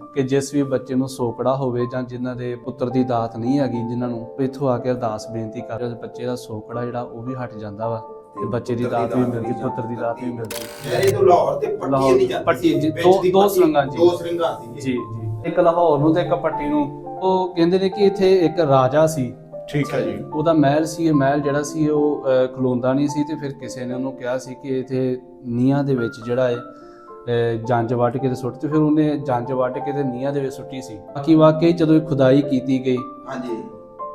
ਕਿ ਜਿਸ ਵੀ ਬੱਚੇ ਨੂੰ ਸੋਕੜਾ ਹੋਵੇ ਜਾਂ ਜਿਨ੍ਹਾਂ ਦੇ ਪੁੱਤਰ ਦੀ ਦਾਤ ਨਹੀਂ ਹੈਗੀ ਜਿਨ੍ਹਾਂ ਨੂੰ ਇੱਥੋਂ ਆ ਕੇ ਅਰਦਾਸ ਬੇਨਤੀ ਕਰ ਰਹੇ ਬੱਚੇ ਦਾ ਸੋਕੜਾ ਜਿਹੜਾ ਉਹ ਵੀ ਹਟ ਜਾਂਦਾ ਵਾ ਤੇ ਬੱਚੇ ਦੀ ਦਾਤ ਵੀ ਮਿਲਦੀ ਪੁੱਤਰ ਦੀ ਦਾਤ ਵੀ ਮਿਲਦੀ। ਸ਼ਹਿਰੇ ਤੋਂ ਲਾਹੌਰ ਤੇ ਪੱਟੀ ਨਹੀਂ ਜਾਂਦੀ ਪੱਟੀ ਦੋ- ਦੀ ਦੋ ਸੁਰੰਗਾਂ ਜੀ। ਦੋ ਸੁਰੰਗਾਂ ਸੀ ਜੀ ਜੀ। ਇੱਕ ਲਾਹੌਰ ਨੂੰ ਤੇ ਇੱਕ ਪੱਟੀ ਨੂੰ। ਉਹ ਕਹਿੰਦੇ ਨੇ ਕਿ ਇੱਥੇ ਇੱਕ ਰਾਜਾ ਸੀ। ਠੀਕ ਹੈ ਜੀ। ਉਹਦਾ ਮਹਿਲ ਸੀ ਇਹ ਮਹਿਲ ਜਿਹੜਾ ਸੀ ਉਹ ਖਲੋਂਦਾ ਨਹੀਂ ਸੀ ਤੇ ਫਿਰ ਕਿਸੇ ਨੇ ਉਹਨੂੰ ਕਿਹਾ ਸੀ ਕਿ ਇਥੇ ਨੀਹਾਂ ਦੇ ਵਿੱਚ ਜਿਹੜਾ ਹੈ ਜੰਜ ਵੱਟ ਕੇ ਤੇ ਸੁੱਟ ਤੇ ਫਿਰ ਉਹਨੇ ਜੰਜ ਵੱਟ ਕੇ ਤੇ ਨੀਹਾਂ ਦੇ ਵਿੱਚ ਸੁੱਟੀ ਸੀ। ਬਾਕੀ ਵਾਕਈ ਜਦੋਂ ਇਹ ਖੁਦਾਈ ਕੀਤੀ ਗਈ ਹਾਂਜੀ।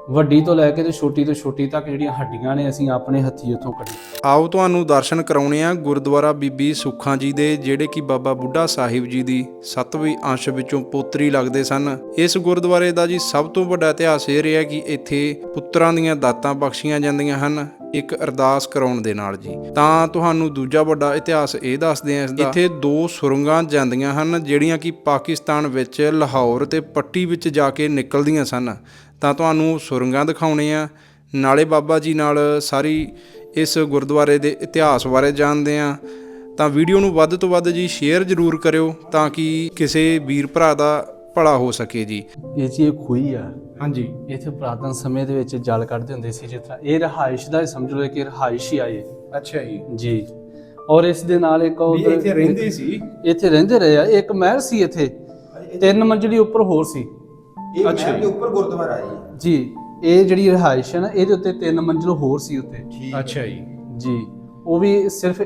ਵੱਡੀ ਤੋਂ ਲੈ ਕੇ ਤੇ ਛੋਟੀ ਤੋਂ ਛੋਟੀ ਤੱਕ ਜਿਹੜੀਆਂ ਹੱਡੀਆਂ ਨੇ ਅਸੀਂ ਆਪਣੇ ਹੱਥੀ ਉੱਥੋਂ ਕੱਢੀ ਆਓ ਤੁਹਾਨੂੰ ਦਰਸ਼ਨ ਕਰਾਉਣੇ ਆ ਗੁਰਦੁਆਰਾ ਬੀਬੀ ਸੁੱਖਾਂ ਜੀ ਦੇ ਜਿਹੜੇ ਕਿ ਬਾਬਾ ਬੁੱਢਾ ਸਾਹਿਬ ਜੀ ਦੀ ਸੱਤਵੀਂ ਅੰਸ਼ ਵਿੱਚੋਂ ਪੋਤਰੀ ਲੱਗਦੇ ਸਨ। ਇਸ ਗੁਰਦੁਆਰੇ ਦਾ ਜੀ ਸਭ ਤੋਂ ਵੱਡਾ ਇਤਿਹਾਸ ਇਹ ਰਿਹਾ ਕਿ ਇੱਥੇ ਪੁੱਤਰਾਂ ਦੀਆਂ ਦਾਤਾਂ ਬਖਸ਼ੀਆਂ ਜਾਂਦੀਆਂ ਹਨ। ਇੱਕ ਅਰਦਾਸ ਕਰਾਉਣ ਦੇ ਨਾਲ ਜੀ। ਤਾਂ ਤੁਹਾਨੂੰ ਦੂਜਾ ਵੱਡਾ ਇਤਿਹਾਸ ਇਹ ਦੱਸਦੇ ਆ ਇਸ ਦਾ। ਇੱਥੇ ਦੋ ਸੁਰੰਗਾਂ ਜਾਂਦੀਆਂ ਹਨ, ਜਿਹੜੀਆਂ ਕਿ ਪਾਕਿਸਤਾਨ ਵਿੱਚ, ਲਾਹੌਰ ਤੇ ਪੱਟੀ ਵਿੱਚ ਜਾ ਕੇ ਨਿਕਲਦੀਆਂ ਸਨ। ਤਾਂ ਤੁਹਾਨੂੰ ਸੁਰੰਗਾਂ ਦਿਖਾਉਣੇ ਆ ਨਾਲੇ ਬਾਬਾ ਜੀ ਨਾਲ ਸਾਰੀ ਇਸ ਗੁਰਦੁਆਰੇ ਦੇ ਇਤਿਹਾਸ ਬਾਰੇ ਜਾਣਦੇ ਆ ਤਾਂ ਵੀਡੀਓ ਨੂੰ ਵੱਧ ਤੋਂ ਵੱਧ ਜੀ ਸ਼ੇਅਰ ਜ਼ਰੂਰ ਕਰਿਓ ਤਾਂ ਕਿ ਕਿਸੇ ਵੀਰ ਭਰਾ ਦਾ ਭਲਾ ਹੋ ਸਕੇ ਜੀ। ਇਹ ਜੀ ਇੱਕ ਖੂਹੀ ਆ। ਹਾਂਜੀ। ਇੱਥੇ ਪੁਰਾਤਨ ਸਮੇਂ ਦੇ ਵਿੱਚ ਜਲ ਕੱਢਦੇ ਹੁੰਦੇ ਸੀ ਜਿਸ ਤਰ੍ਹਾਂ ਇਹ ਰਹਾਇਸ਼ ਦਾ ਸਮਝ ਲਓ ਕਿ ਰਹਾਇਸ਼ ਹੀ ਆਏ ਅੱਛਾ ਜੀ। ਜੀ। ਔਰ ਇਸ ਦੇ ਨਾਲ ਇੱਕ ਉੱਧਰ- ਇੱਥੇ ਰਹਿੰਦੇ ਸੀ? ਇੱਥੇ ਰਹਿੰਦੇ ਰਹੇ ਆ। ਇੱਕ ਮਹਿਲ ਸੀ ਇੱਥੇ। ਤਿੰਨ ਮੰਜ਼ਲੀ ਉੱਪਰ ਹੋਰ ਸੀ। ਇਹ ਮਹਿਲ। ਦੇ ਉੱਪਰ ਗੁਰਦੁਆਰਾ ਹੈ ਜੀ। ਇਹ ਜਿਹੜੀ ਰਿਹਾਇਸ਼ ਹੈ ਨਾ ਇਹਦੇ ਉੱਤੇ ਤਿੰਨ ਮੰਜ਼ਲ ਹੋਰ ਸੀ ਉੱਤੇ। ਅੱਛਾ ਜੀ। ਜੀ। ਉਹ ਵੀ ਸਿਰਫ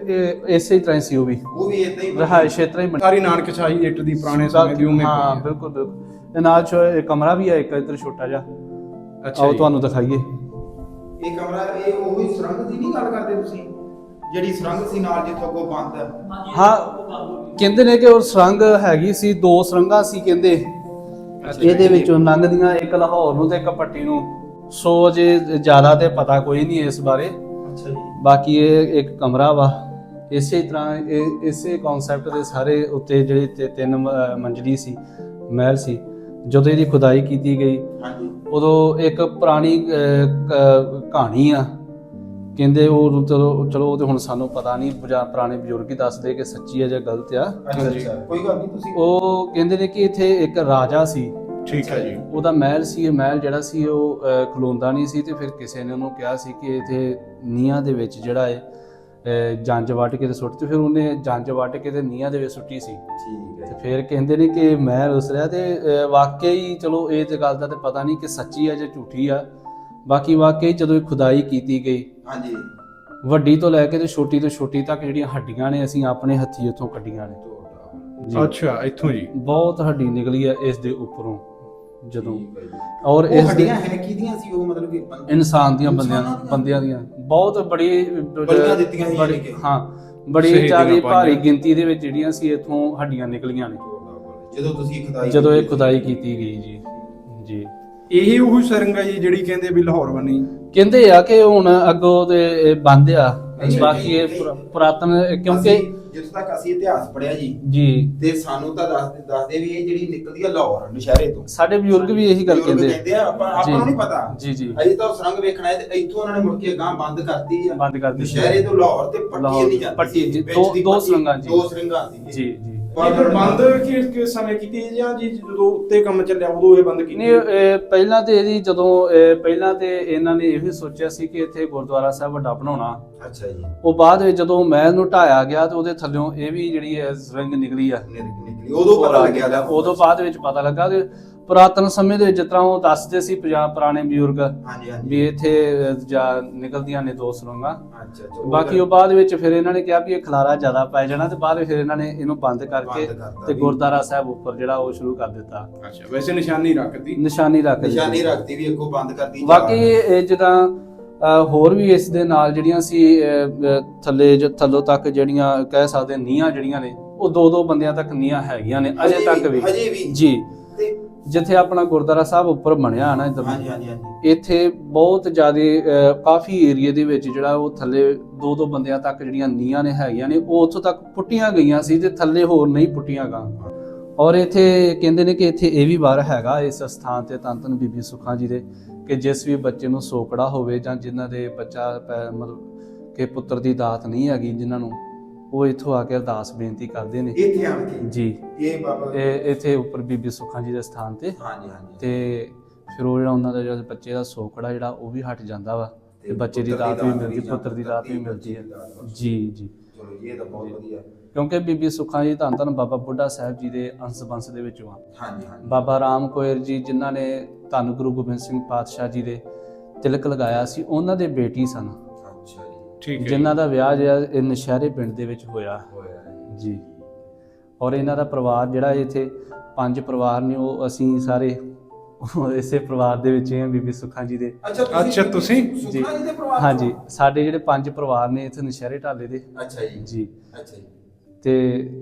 ਇਸੇ ਹੀ ਤਰ੍ਹਾਂ ਸੀ ਉਹ ਵੀ। ਉਹ ਵੀ ਇਦਾਂ ਹੀ ਰਿਹਾਇਸ਼ ਇਸ ਤਰ੍ਹਾਂ ਹੀ ਬਣੀ। ਸਾਰੀ ਨਾਨਕ ਸ਼ਾਹੀ ਇੱਟ ਦੀ ਪੁਰਾਣੇ ਸਮੇਂ ਦੀ ਉਵੇਂ ਹਾਂ ਬਿਲਕੁਲ ਬਿਲਕੁਲ। ਇਹ ਨਾਲ ਚ ਇੱਕ ਕਮਰਾ ਵੀ ਹੈ ਇੱਕ ਇੱਧਰ ਛੋਟਾ ਜਿਹਾ। ਹੈ। ਅੱਛਾ ਆਓ। ਤੁਹਾਨੂੰ ਦਿਖਾਈਏ। ਇਹ ਕਮਰਾ ਇਹ ਉਹੀ ਸੁਰੰਗ ਦੀ ਨਹੀਂ ਗੱਲ ਕਰਦੇ ਤੁਸੀਂ? ਜਿਹੜੀ ਸੁਰੰਗ ਸੀ ਨਾਲ ਜਿੱਥੋਂ ਕੋ ਬੰਦ ਹੈ। ਹਾਂ ਕਹਿੰਦੇ ਨੇ ਕਿ ਉਹ ਸੁਰੰਗ ਹੈਗੀ ਸੀ ਦੋ ਸੁਰੰਗਾਂ ਸੀ ਕਹਿੰਦੇ। ਇਹਦੇ। ਵਿੱਚੋਂ ਲੰਘਦੀਆਂ ਇੱਕ ਲਾਹੌਰ ਨੂੰ ਤੇ ਇੱਕ ਪੱਟੀ ਨੂੰ। ਸੋ ਜੇ ਜ਼ਿਆਦਾ ਤੇ ਪਤਾ ਕੋਈ ਨਹੀਂ ਇਸ ਬਾਰੇ। ਅੱਛਾ ਜੀ। ਬਾਕੀ ਇਹ ਇੱਕ ਕਮਰਾ ਵਾ। ਇਸੇ ਤਰ੍ਹਾਂ ਇਹ ਇਸੇ ਕਨਸੈਪਟ ਦੇ ਸਾਰੇ ਉੱਤੇ ਜਿਹੜੇ ਤਿੰਨ ਮੰਜ਼ਲੀ ਸੀ ਮਹਿਲ ਸੀ ਜਦੋਂ ਇਹਦੀ ਖੁਦਾਈ ਕੀਤੀ ਗਈ ਹਾਂਜੀ। ਉਦੋਂ ਇੱਕ ਪੁਰਾਣੀ ਕਹਾਣੀ ਆ। ਕਹਿੰਦੇ ਉਹ ਚਲੋ ਚਲੋ ਉਹ ਤੇ ਹੁਣ ਸਾਨੂੰ ਪਤਾ ਨਹੀਂ ਪੁਰਾਣੇ ਬਜ਼ੁਰਗ ਹੀ ਦੱਸਦੇ ਕਿ ਸੱਚੀ ਹੈ ਜਾਂ ਗਲਤ ਆ। ਕੋਈ ਗੱਲ ਨਹੀਂ ਤੁਸੀਂ ਉਹ ਕਹਿੰਦੇ ਨੇ ਕਿ ਇੱਥੇ ਇੱਕ ਰਾਜਾ ਸੀ ਠੀਕ ਹੈ ਜੀ। ਉਹਦਾ ਮਹਿਲ ਸੀ ਇਹ ਮਹਿਲ ਜਿਹੜਾ ਸੀ ਉਹ ਖਲੋਂਦਾ ਨਹੀਂ ਸੀ ਤੇ ਫਿਰ ਕਿਸੇ ਨੇ ਉਹਨੂੰ ਕਿਹਾ ਸੀ ਕਿ ਇੱਥੇ ਨੀਹਾਂ ਦੇ ਵਿੱਚ ਜਿਹੜਾ ਹੈ ਜੰਜ ਵੱਟ ਕੇ ਤੇ ਸੁੱਟ ਤੇ ਫਿਰ ਉਹਨੇ ਜੰਜ ਵੱਟ ਕੇ ਤੇ ਨੀਹਾਂ ਦੇ ਵਿੱਚ ਸੁੱਟੀ ਸੀ। ਠੀਕ ਤੇ ਹੈ ਫਿਰ ਕਹਿੰਦੇ ਨੇ ਕਿ ਮਹਿਲ ਉਸ ਰਿਹਾ ਤੇ ਵਾਕਈ ਚਲੋ ਇਹ ਤੇ ਗੱਲ ਦਾ ਤੇ ਪਤਾ ਨਹੀਂ ਕਿ ਸੱਚੀ ਹੈ ਜਾਂ ਝੂਠੀ ਆ। ਬਾਕੀ ਵਾਕਈ ਜਦੋਂ ਇਹ ਖੁਦਾਈ ਕੀਤੀ ਗਈ ਹਾਂਜੀ। ਵੱਡੀ ਤੋਂ ਲੈ ਕੇ ਤੇ ਛੋਟੀ ਤੋਂ ਛੋਟੀ ਤੱਕ ਜਿਹੜੀਆਂ ਹੱਡੀਆਂ ਨੇ ਅਸੀਂ ਆਪਣੇ ਹੱਥੀ ਉੱਥੋਂ ਕੱਢੀਆਂ ਨੇ। ਅੱਛਾ ਇੱਥੋਂ ਜੀ। ਬਹੁਤ ਹੱਡੀ ਨਿਕਲੀ ਹੈ ਇਸ ਦੇ ਉੱਪਰੋਂ। ਜਦੋਂ ਠੀਕ ਹੈ ਜੀ। ਔਰ ਉਹ ਇਸ ਦੇ ਹੱਡੀਆਂ ਹੈ ਕਿਹਦੀਆਂ ਸੀ ਉਹ ਮਤਲਬ ਕਿ ਬੰਦ- ਇਨਸਾਨ ਦੀਆਂ ਬੰਦਿਆਂ ਇਨਸਾਨਾਂ ਦੀਆਂ? ਬੰਦਿਆਂ ਦੀਆਂ ਬਹੁਤ ਬੜੀ ਬੜੀਆਂ ਦਿੱਤੀਆਂ ਸੀ ਬੜੀ- ਯਾਨੀ ਕਿ। ਹਾਂ ਬੜੀ ਸ਼ਹੀਦੀਆਂ ਜ਼ਿਆਦਾ ਭਾਰੀ। ਗਿਣਤੀ ਦੇ ਵਿੱਚ ਜਿਹੜੀਆਂ ਸੀ ਇਥੋਂ ਹੱਡੀਆਂ ਨਿਕਲੀਆਂ ਨੇ ਜਦੋਂ ਤੁਸੀਂ ਖੁਦਾਈ ਜਦੋਂ ਇਹ ਕੀਤੀ। ਖੁਦਾਈ ਕੀਤੀ ਗਈ ਜੀ ਜੀ ਇਹ ਉਹ ਸਰੰਗਾ ਜੀ ਜਿਹੜੀ ਕਹਿੰਦੇ ਵੀ ਲਾਹੌਰ ਬਣੀ ਕਹਿੰਦੇ ਆ ਕਿ ਹੁਣ ਅੱਗੋਂ ਤੇ ਇਹ ਬੰਦ ਆ ਬਾਕੀ ਇਹ ਪੁਰਾ-। ਪੁਰਾਤਨ ਕਿਉਂਕਿ ਅਸੀਂ ਜਿੱਥੋਂ ਤੱਕ ਅਸੀਂ ਇਤਿਹਾਸ ਪੜਿਆ ਜੀ ਜੀ। ਤੇ ਸਾਨੂੰ ਤਾਂ ਦੱਸਦੇ ਦੱਸਦੇ ਵੀ ਇਹ ਜਿਹੜੀ ਨਿਕਲਦੀ ਆ ਲਾਹੌਰ ਨਸ਼ਹਿਰੇ ਤੋਂ। ਸਾਡੇ ਬਜ਼ੁਰਗ ਵੀ ਇਹੀ ਗੱਲ ਬਜ਼ੁਰਗ ਕਹਿੰਦੇ ਕਹਿੰਦੇ ਆ ਆਪਾਂ ਆਪਾਂ ਨੂੰ ਨਹੀਂ ਪਤਾ। ਜੀ ਜੀ। ਅਜੇ ਤਾਂ ਸੁਰੰਗ ਵੇਖਣਾ ਹੈ ਤੇ ਇੱਥੋਂ ਉਹਨਾਂ ਨੇ ਮੁੜ ਕੇ ਗਾਂ ਬੰਦ ਕਰਤੀ ਆ। ਬੰਦ ਕਰ ਦਿੱਤੀ। ਨਸ਼ਹਿਰੇ ਤੋਂ ਲਾਹੌਰ ਤੇ ਪੱਟੀ ਲਾਹੌਰ, ਨਹੀਂ ਜਾਂਦੀ ਪੱਟੀ ਸੀ। ਜੀ, ਵਿੱਚ ਦੋ- ਦੀ ਦੋ ਪੱਟੀ, ਸੁਰੰਗਾਂ ਜੀ। ਦੋ ਸੁਰੰਗਾਂ ਸੀ। ਜੀ ਜੀ। ਇਹ ਫਿਰ ਬੰਦ ਕਿਸ ਕਿਸ ਸਮੇਂ ਕੀਤੀ ਜਾਂ ਜੀ ਜਦੋਂ ਉੱਤੇ ਕੰਮ ਚੱਲਿਆ ਉਦੋਂ ਇਹ ਬੰਦ ਕੀਤੀ ਨਹੀਂ ਇਹ ਪਹਿਲਾਂ ਤੇ ਇਹਦੀ ਜਦੋਂ ਇਹ ਪਹਿਲਾਂ ਤੇ ਇਹਨਾਂ ਨੇ ਇਹ ਵੀ ਸੋਚਿਆ ਸੀ ਕਿ ਇੱਥੇ ਗੁਰਦੁਆਰਾ ਸਾਹਿਬ ਵੱਡਾ ਬਣਾਉਣਾ। ਅੱਛਾ ਜੀ। ਉਹ ਬਾਅਦ ਵਿੱਚ ਜਦੋਂ ਮਹਿਲ ਨੂੰ ਢਾਇਆ ਗਿਆ ਤੇ ਉਹਦੇ ਥੱਲਿਓਂ ਇਹ ਵੀ ਜਿਹੜੀ ਹੈ ਸੁਰੰਗ ਨਿਕਲੀ ਆ। ਨਿਕ- ਨਿਕਲੀ। ਉਦੋਂ ਪਤਾ ਲੱਗਿਆ ਉਦੋਂ ਬਾਅਦ ਵਿੱਚ ਪਤਾ ਲੱਗਾ ਕਿ ਪੁਰਾਤਨ ਸਮੇਂ ਦੇ ਜਿਸ ਤਰ੍ਹਾਂ ਉਹ ਦੱਸਦੇ ਸੀ ਪੰਜਾਬ ਪੁਰਾਣੇ ਬਜ਼ੁਰਗ ਹਾਂਜੀ ਹਾਂਜੀ। ਵੀ ਇੱਥੇ ਜਾ ਨਿਕਲਦੀਆਂ ਨੇ ਦੋ ਸੁਰੰਗਾਂ। ਅੱਛਾ ਅੱਛਾ ਬਾਕੀ ਉਹ ਬਾਅਦ ਵਿੱਚ ਫਿਰ ਇਹਨਾਂ ਨੇ ਕਿਹਾ ਵੀ ਇਹ ਖਲਾਰਾ ਜ਼ਿਆਦਾ ਪੈ ਜਾਣਾ ਤੇ ਬਾਅਦ ਵਿੱਚ ਫਿਰ ਇਹਨਾਂ ਨੇ ਇਹਨੂੰ ਬੰਦ ਕਰਕੇ ਤੇ ਵੀ। ਗੁਰਦੁਆਰਾ ਸਾਹਿਬ ਉੱਪਰ ਜਿਹੜਾ ਉਹ ਸ਼ੁਰੂ ਕਰ ਦਿੱਤਾ। ਅੱਛਾ ਵੈਸੇ ਨਿਸ਼ਾਨੀ ਰੱਖਦੀ ਨਿਸ਼ਾਨੀ ਰੱਖ ਦਿੱਤੀ। ਨਿਸ਼ਾਨੀ ਰੱਖਦੀ ਵੀ ਅੱਗੋਂ ਬੰਦ ਕਰਦੀ ਜਾ ਬਾਕੀ ਇਹ ਜਿੱਦਾਂ ਹੋਰ ਵੀ ਇਸ ਦੇ ਨਾਲ ਜਿਹੜੀਆਂ ਸੀ ਥੱਲੇ ਜ- ਥੱਲੋਂ ਤੱਕ ਜਿਹੜੀਆਂ ਕਹਿ ਸਕਦੇ ਨੀਹਾਂ ਜਿਹੜੀਆਂ ਨੇ ਉਹ ਦੋ ਦੋ ਬੰਦਿਆਂ ਤੱਕ ਨੀਹਾਂ ਹੈਗੀਆਂ ਨੇ ਅਜੇ ਤੱਕ ਵੀ। ਜੀ। ਜਿੱਥੇ ਆਪਣਾ ਗੁਰਦੁਆਰਾ ਸਾਹਿਬ ਉੱਪਰ ਬਣਿਆ ਨਾ ਇੱਧਰ ਹਾਂਜੀ ਹਾਂਜੀ ਹਾਂਜੀ। ਇੱਥੇ ਬਹੁਤ ਜ਼ਿਆਦਾ ਕਾਫੀ ਏਰੀਆ ਦੇ ਵਿੱਚ ਜਿਹੜਾ ਉਹ ਥੱਲੇ ਦੋ ਦੋ ਬੰਦਿਆਂ ਤੱਕ ਜਿਹੜੀਆਂ ਨੀਹਾਂ ਨੇ ਹੈਗੀਆਂ ਨੇ ਉਹ ਉੱਥੋਂ ਤੱਕ ਪੁੱਟੀਆਂ ਗਈਆਂ ਸੀ ਤੇ ਥੱਲੇ ਹੋਰ ਨਹੀਂ ਪੁੱਟੀਆਂ ਗਾ। ਔਰ ਇੱਥੇ ਕਹਿੰਦੇ ਨੇ ਕਿ ਇੱਥੇ ਇਹ ਵੀ ਵਾਰ ਹੈਗਾ ਇਸ ਸਥਾਨ ਤੇ ਧੰਨ ਬੀਬੀ ਸੁਖਾਂ ਜੀ ਦੇ ਕਿ ਜਿਸ ਵੀ ਬੱਚੇ ਨੂੰ ਸੋਕੜਾ ਹੋਵੇ ਜਾਂ ਜਿਨ੍ਹਾਂ ਦੇ ਬੱਚਾ ਮਤਲਬ ਕਿ ਪੁੱਤਰ ਦੀ ਦਾਤ ਨਹੀਂ ਹੈਗੀ ਜਿਨ੍ਹਾਂ ਨੂੰ ਉਹ ਇੱਥੋਂ ਆ ਕੇ ਅਰਦਾਸ ਬੇਨਤੀ ਕਰਦੇ ਨੇ। ਇੱਥੇ ਆਣ ਕੇ? ਜੀ। ਇਹ ਬਾਬਾ ਇਹ ਇੱਥੇ ਉੱਪਰ ਬੀਬੀ ਸੁੱਖਾਂ ਜੀ ਦੇ ਸਥਾਨ ਤੇ। ਹਾਂਜੀ ਹਾਂਜੀ। ਤੇ ਫਿਰ ਉਹ ਜਿਹੜਾ ਉਹਨਾਂ ਦਾ ਜਿਹੜਾ ਬੱਚੇ ਦਾ ਸੋਕੜਾ ਜਿਹੜਾ ਉਹ ਵੀ ਹਟ ਜਾਂਦਾ ਵਾ। ਤੇ ਬੱਚੇ ਦੀ ਦਾਤ ਵੀ ਮਿਲਦੀ ਪੁੱਤਰ ਦੀ ਦਾਤ ਵੀ ਮਿਲਦੀ ਹੈ। ਜੀ ਜੀ। ਚਲੋ ਇਹ ਤਾਂ ਬਹੁਤ ਵਧੀਆ। ਕਿਉਂਕਿ ਬੀਬੀ ਸੁੱਖਾਂ ਜੀ ਧੰਨ ਧੰਨ ਬਾਬਾ ਬੁੱਢਾ ਸਾਹਿਬ ਜੀ ਦੇ ਅੰਸ਼ ਬੰਸ ਦੇ ਵਿੱਚੋਂ ਆ। ਹਾਂਜੀ ਹਾਂਜੀ। ਬਾਬਾ ਰਾਮ ਕੋਇਰ ਜੀ ਜਿਨ੍ਹਾਂ ਨੇ ਧੰਨ ਗੁਰੂ ਗੋਬਿੰਦ ਸਿੰਘ ਪਾਤਸ਼ਾਹ ਜੀ ਦੇ ਤਿਲਕ ਲਗਾਇਆ ਸੀ ਉਹਨਾਂ ਦੇ ਬੇਟੀ ਸਨ। ਠੀਕ ਹੈ ਜਿਨ੍ਹਾਂ ਦਾ ਵਿਆਹ ਜਿਹੜਾ ਇਹ ਨਸ਼ਹਿਰੇ ਪਿੰਡ ਦੇ ਵਿੱਚ ਹੋਇਆ। ਹੋਇਆ। ਜੀ। ਔਰ ਇਹਨਾਂ ਦਾ ਪਰਿਵਾਰ ਜਿਹੜਾ ਇੱਥੇ ਪੰਜ ਪਰਿਵਾਰ ਨੇ ਉਹ ਅਸੀਂ ਸਾਰੇ ਇਸੇ ਪਰਿਵਾਰ ਦੇ ਵਿੱਚ ਹੀ ਬੀਬੀ ਸੁੱਖਾਂ ਜੀ ਦੇ। ਅੱਛਾ ਤੁਸੀਂ? ਸੁਖਨਾ ਜੀ ਦੇ ਪਰਿਵਾਰ ਹਾਂਜੀ? ਸਾਡੇ ਜਿਹੜੇ ਪੰਜ ਪਰਿਵਾਰ ਨੇ ਇੱਥੇ ਨਸ਼ਹਿਰੇ ਢਾਲੇ ਦੇ। ਅੱਛਾ ਜੀ। ਜੀ। ਅੱਛਾ ਜੀ। ਤੇ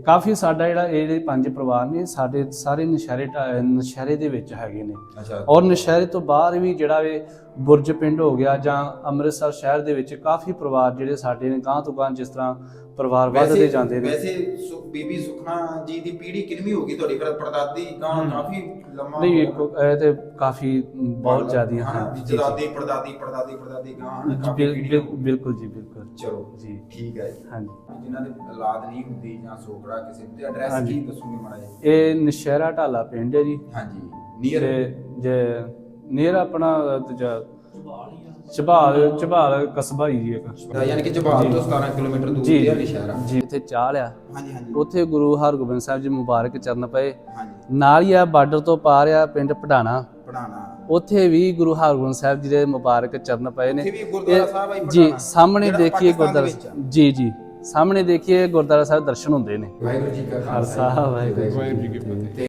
ਕਾਫੀ ਸਾਡਾ ਜਿਹੜਾ ਇਹ ਜਿਹੜੇ ਪੰਜ ਪਰਿਵਾਰ ਨੇ ਸਾਡੇ ਸਾਰੇ ਨਸ਼ਹਿਰੇ ਨਸ਼ਹਿਰੇ ਦੇ ਵਿੱਚ ਹੈਗੇ ਨੇ। ਅੱਛਾ। ਔਰ ਨਸ਼ਹਿਰੇ ਤੋਂ ਬਾਹਰ ਵੀ ਜਿਹੜਾ ਵੇ ਬੁਰਜ ਪਿੰਡ ਹੋ ਗਿਆ ਜਾਂ ਅੰਮ੍ਰਿਤਸਰ ਸ਼ਹਿਰ ਦੇ ਵਿੱਚ ਕਾਫੀ ਪਰਿਵਾਰ ਜਿਹੜੇ ਸਾਡੇ ਨੇ ਗਾਂ ਤੋਂ ਗਾਂ ਜਿਸ ਤਰ੍ਹਾਂ ਪਰਿਵਾਰ ਵੱਧਦੇ ਜਾਂਦੇ ਨੇ। ਵੈਸੇ ਸੁ- ਬੀਬੀ ਸੁਖਨਾ ਜੀ ਦੀ ਪੀੜ੍ਹੀ ਕਿੰਨੀ ਹੋ ਗਈ ਤੁਹਾਡੀ? ਫਿਰ ਪੜਦਾਦੀ ਗਾਂ। ਕਾਫੀ ਲੰਮਾ ਨਹੀਂ ਇਹ ਤੇ ਕਾਫੀ ਬਹੁਤ ਜ਼ਿਆਦੀਆਂ ਹਨਾ, ਹਨ। ਵੀ ਜੀ, ਜੀ। ਦਾਦੀ ਪੜਦਾਦੀ ਪੜਦਾਦੀ ਪੜਦਾਦੀ ਗਾਂ ਜੀ, ਕਾਫੀ ਬਿਲ- ਪੀੜ੍ਹੀ ਬਿਲ- ਹੋ ਗਈ। ਬਿਲਕੁਲ ਜੀ ਬਿਲਕੁਲ। ਚਲੋ ਜੀ। ਠੀਕ ਹੈ ਹਾਂਜੀ। ਜਿਨ੍ਹਾਂ ਦੇ ਔਲਾਦ ਨਹੀਂ ਹੁੰਦੀ ਜਾਂ ਸੋਕੜਾ ਕਿਸੇ ਤੇ ਐਡਰੈਸ ਹਾਂਜੀ। ਕੀ ਦੱਸੋਗੇ ਮਾੜਾ ਇਹ ਨਸ਼ਹਿਰਾ ਢਾਲਾ ਪਿੰਡ ਹੈ ਜੀ। ਹਾਂਜੀ। ਨੀਅਰ ਤੇ ਜੇ ਨੀਰ ਆਪਣਾ ਦੂਜਾ ਚਬਾਲ ਚਬਾਲ ਕਸਬਾ ਹੀ ਜੀ ਇੱਕ ਯਾਨੀ ਕਿ ਜਵਾਬ ਤੋਂ 17 ਕਿਲੋਮੀਟਰ ਦੂਰ ਜੀ ਤੇ ਹੈ ਨਿਸ਼ਾਰਾ ਜੀ। ਇੱਥੇ ਚਾਹ ਲਿਆ। ਹਾਂਜੀ ਹਾਂਜੀ। ਉੱਥੇ ਗੁਰੂ ਹਰਗੋਬਿੰਦ ਸਾਹਿਬ ਜੀ ਮੁਬਾਰਕ ਚਰਨ ਪਏ। ਹਾਂਜੀ। ਨਾਲ ਹੀ ਆ ਬਾਰਡਰ ਤੋਂ ਪਾਰ ਆ ਪਿੰਡ ਪੜਾਣਾ। ਪੜਾਣਾ। ਉੱਥੇ ਵੀ ਗੁਰੂ ਹਰਗੋਬਿੰਦ ਸਾਹਿਬ ਜੀ ਦੇ ਮੁਬਾਰਕ ਚਰਨ ਪਏ ਨੇ। ਇੱਥੇ ਵੀ ਗੁਰਦੁਆਰਾ ਇਹ- ਸਾਹਿਬ ਆ ਜੀ ਜੀ ਪਟਾਣਾ, ਸਾਹਮਣੇ ਜਿਹੜਾ ਦੇਖੀਏ ਪਾਕਿਸਤਾਨ ਦੇ ਗੁਰਦੁਆਰਾ ਵਿੱਚ ਆ। ਜੀ ਜੀ। ਸਾਹਮਣੇ ਦੇਖੀਏ ਗੁਰਦੁਆਰਾ ਸਾਹਿਬ ਦਰਸ਼ਨ ਹੁੰਦੇ ਨੇ। ਵਾਹਿਗੁਰੂ ਜੀ ਕਾ ਖਾਲਸਾ। ਵਾਹਿਗੁਰੂ ਜੀ ਵਾਹਿਗੁਰੂ ਜੀ ਕੀ ਫਤਿਹ।